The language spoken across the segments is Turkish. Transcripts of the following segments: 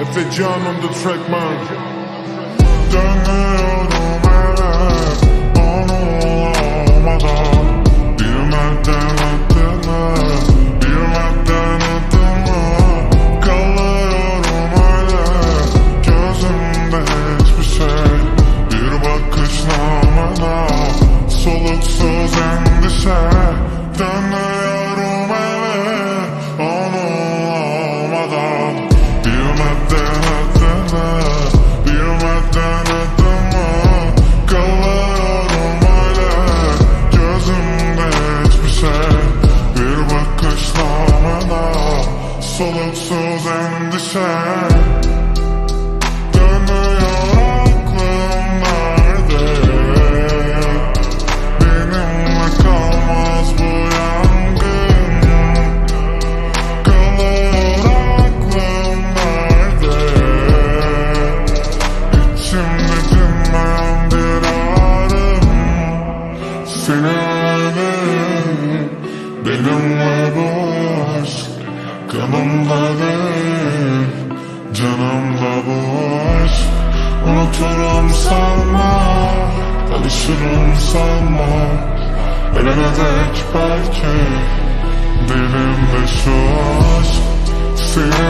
Efecan on the track man. Dönüyorum eve Onu olmadan Bilmeden adını Bilmeden adımı Kalıyorum öyle Gözümde hiçbir şey Bir bakış namına Soluksuz endişe Dönüyorum endişe Dönüyor aklım nerede Benimle kalmaz bu yangın. Kalır aklım nerede İçimde dinmeyen bir ağrım Seni öldüm Benimle boş Kanımda değil Canımda boş Unuturum sanma. Alışırım sanma. Ölene dek belki Dilimde şu aşk Senedir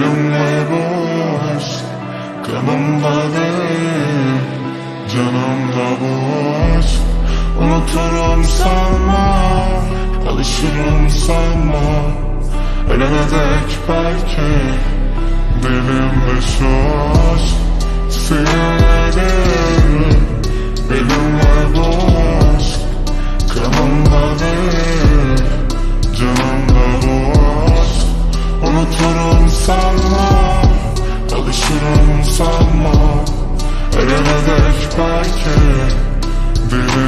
Benimle boş Kanımda değil Canımda boş Unuturum sanma Alışırım sanma Ölene dek belki Dilimde şu aşk Senedir Benimle boş Kanımda değil Ölene dek